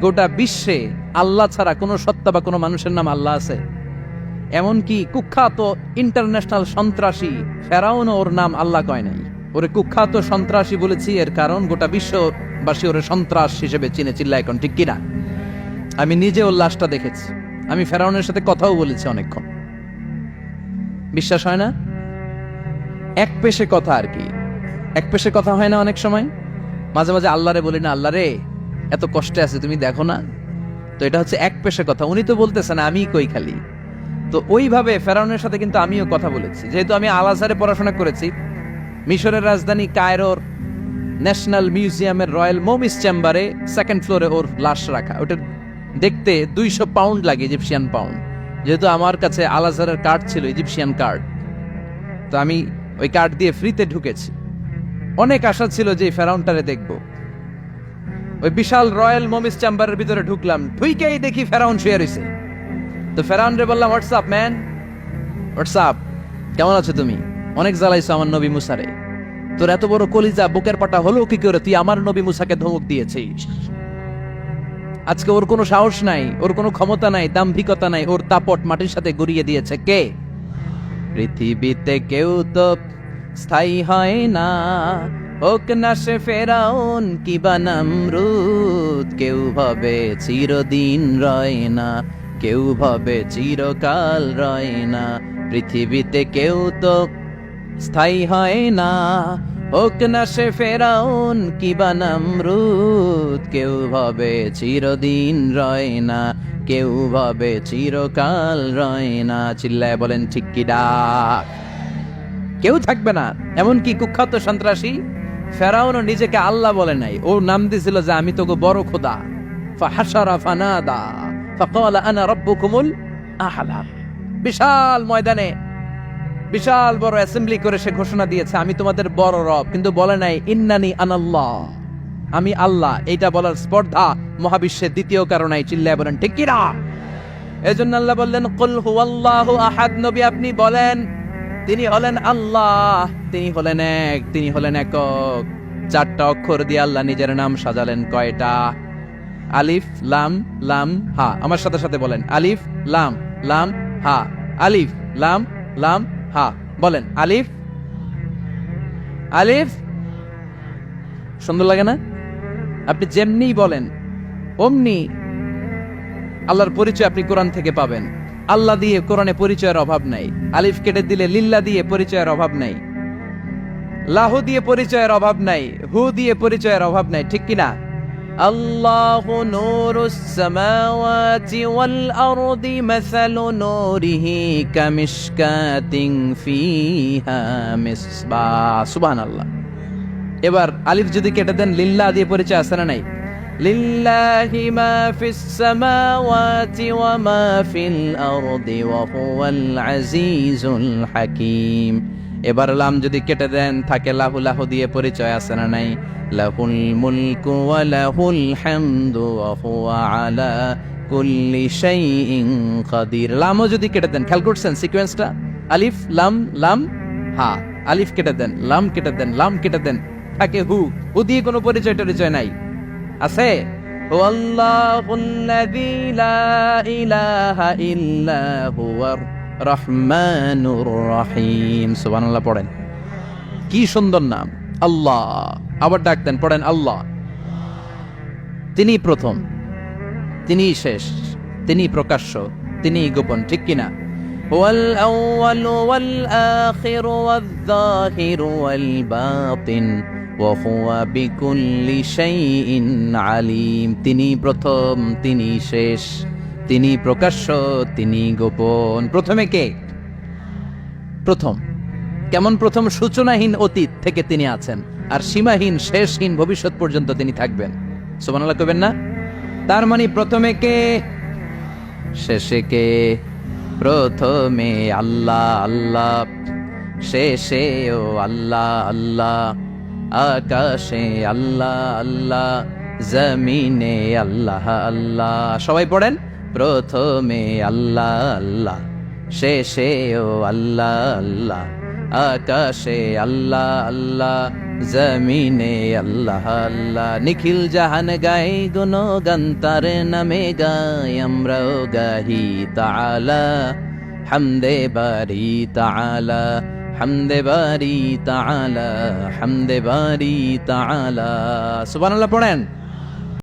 গোটা বিশ্বে আল্লাহ ছাড়া কোনো সত্তা বা কোনো মানুষের নাম আল্লাহ আছে। এমনকি কুখ্যাত ইন্টারন্যাশনাল সন্ত্রাসী ফেরাউন ওর নাম আল্লাহ কয় নাই। ওরে কুখ্যাত সন্ত্রাসী বলেছি, এর কারণ গোটা বিশ্ববাসী ওরে সন্ত্রাস হিসেবে চিনে চিল্লা এখন, ঠিক কিনা? আমি নিজে ওর লাশটা দেখেছি। আমি ফেরাউনের সাথে কথাও বলেছি অনেকক্ষণ। বিশ্বাস হয় না? এক পেশে কথা আর কি। এক পেশে কথা হয় না অনেক সময়। মাঝে মাঝে আল্লাহরে বলি না, আল্লাহ রে এত কষ্টে আছে, তুমি দেখো না? তো এটা হচ্ছে এক পেশে কথা। উনি তো বলতেছেন আমি কই খালি। তো ওইভাবে ফেরাউনের সাথে কিন্তু আমিও কথা বলেছি। যেহেতু আমি আল আজহারে পড়াশোনা করেছি, মিশরের রাজধানী কায়রোর ন্যাশনাল মিউজিয়ামের রয়্যাল মোমিস চেম্বারে সেকেন্ড ফ্লোরে ওর লাশ রাখা। ওটা দেখতে দুইশো পাউন্ড লাগে ইজিপশিয়ান পাউন্ড যেহেতু আমার কাছে আল আজহারের কার্ড ছিল ইজিপশিয়ান কার্ড তো আমি ওই কার্ড দিয়ে ফ্রিতে ঢুকেছি। অনেক আশা ছিল যে ফেরাউনটারে দেখব। ওই বিশাল রয়্যাল মোমিস চেম্বারের ভিতরে ঢুকলাম। ঢুইকেই দেখি ফেরাউন শুয়ে রয়েছে তো ফেরাউন রে বললাম হোয়াটসঅ্যাপ ম্যান হোয়াটসঅ্যাপ কেমন আছো তুমি? অনেক জ্বালাইছো আমার নবী মুসারে। তোর এত বড় কলিজা বুকের পাটা হলো কি করে? তুই আমার নবী মুসাকে ধমক দিয়েছিস। আজকে ওর কোনো সাহস নাই, ওর কোনো ক্ষমতা নাই, দাম্ভিকতা নাই, ওর তাপট মাটির সাথে গড়িয়ে দিয়েছে কে? পৃথিবীতে কেউ তো স্থায়ী হয় না। হোক না সে ফেরাউন, কি বা নামরুদ, কেউ ভাবে চিরদিন রয় না, কেউ ভাবে চিরকাল রয় না, পৃথিবীতে কেউ তো স্থায়ী হয় না। হোক না সে ফেরাউন, কি বা নামরুদ, কেউ ভাবে চিরদিন রয় না, কেউ ভাবে চিরকাল রয় না। চিল্লায় বলেন, ঠিক কি ডাক? কেউ থাকবে না, এমনকি কুখ্যাত সন্ত্রাসী ফেরাউনও নিজেকে আল্লাহ বলে নাই। ও নাম দিছিল যে, আমি তোকে বড় খোদা। আনা বিশাল ময়দানে, বিশাল বড় করে সে ঘোষণা দিয়েছে, আমি তোমাদের বড় রব। কিন্তু বলে নাই, ইন্নানি আমি আল্লাহ, এইটা বলার স্পর্ধা মহাবিশ্বের দ্বিতীয় কারণে চিল্লায় বলেন, ঠিক কিনা এজন্য আল্লাহ বললেন আহাদ। নবী আপনি বলেন তিনি হলেন আল্লাহ, তিনি হলেন এক, তিনি হলেন একক। চারটা অক্ষর দিয়ে আল্লাহ নিজের নাম সাজালেন কয়টা? আলিফ, লাম লাম, হা। আমার সাথে সাথে বলেন। আলিফ, লাম লাম, হা। আলিফ, লাম লাম, হা। বলেন, আলিফ আলিফ, সুন্দর লাগে না? আপনি যেমনি বলেন, অমনি আল্লাহর পরিচয় আপনি কোরআন থেকে পাবেন। আল্লাহ দিয়ে কোরআনে পরিচয়ের অভাব নাই। আলিফ কেটে দিলে লিল্লা দিয়ে পরিচয়ের অভাব নাই। লাহু দিয়ে পরিচয়ের অভাব নাই। হু দিয়ে পরিচয়ের অভাব নাই। ঠিক কিনা? আল্লাহু নূরুস সামাওয়াতি ওয়াল আরদি মাসালু নূরিহি কামিশকাতিন ফিহা মিসবাহ সুবহানাল্লাহ। এবার আলিফ যদি কেটে দেন, লিল্লা দিয়ে পরিচয় আছে না নাই? ফিস সামাওয়াতি ওয়া মা ফিল আরদি ওয়া হুয়াল আজিজুল হাকীম এবার লাম যদি কেটে দেন, থাকে লাহু লাহু দিয়ে পরিচয় আছে না নাই? লাহুল মুলকু ওয়া লাহুল হামদু ওয়া হুয়া আলা কুল্লি শাইইন কাদির। লামও যদি কেটে দেন, খেয়াল করছেন সিকোয়েন্সটা আলিফ, লাম লাম, হা, আলিফ কেটে দেন, লাম কেটে দেন, লাম কেটে দেন, থাকে হু। হু দিয়ে কোনো পরিচয় টরিচয় নাই। আছে هو الله الذي لا إله إلا هو الرحمن الرحيم سبحان الله পড়েন কি সুন্দর নাম আল্লাহ আবার ডাক দেন পড়েন আল্লাহ তিনি প্রথম তিনি শেষ তিনি প্রকাশ্য তিনি গোপন ঠিক কিনা هو الأول والآخر والظاهر والباطن আলিম। তিনি প্রথম, তিনি শেষ, তিনি প্রকাশ্য, তিনি গোপন। প্রথমে কে? প্রথম। কেমন প্রথম সূচনাহীন অতীত থেকে তিনি আছেন, আর সীমাহীন, শেষহীন ভবিষ্যৎ পর্যন্ত তিনি থাকবেন। সোমানাল্লাহ কবেন না? তার মানে প্রথমে কে? শেষে কে? প্রথমে আল্লাহ আল্লাহ। শেষে ও আল্লাহ আল্লাহ। আকাশে আল্লাহ আল্লাহ, জমিনে আল্লাহ আল্লাহ। সবাই পড়েন? প্রথমে আল্লাহ আল্লাহ শেষে ও আল্লাহ আল্লাহ। আকাশে আল্লাহ আল্লাহ, জমিনে আল্লাহ আল্লাহ। নিখিল জাহান গাই গুন গন্তারে নামে গাই আমরাও গাহি তাআলা। হামদে বারি তাআলা। হামদে বারি তাআলা হামদে বারি তাআলা। সুবহানাল্লাহ পড়েন।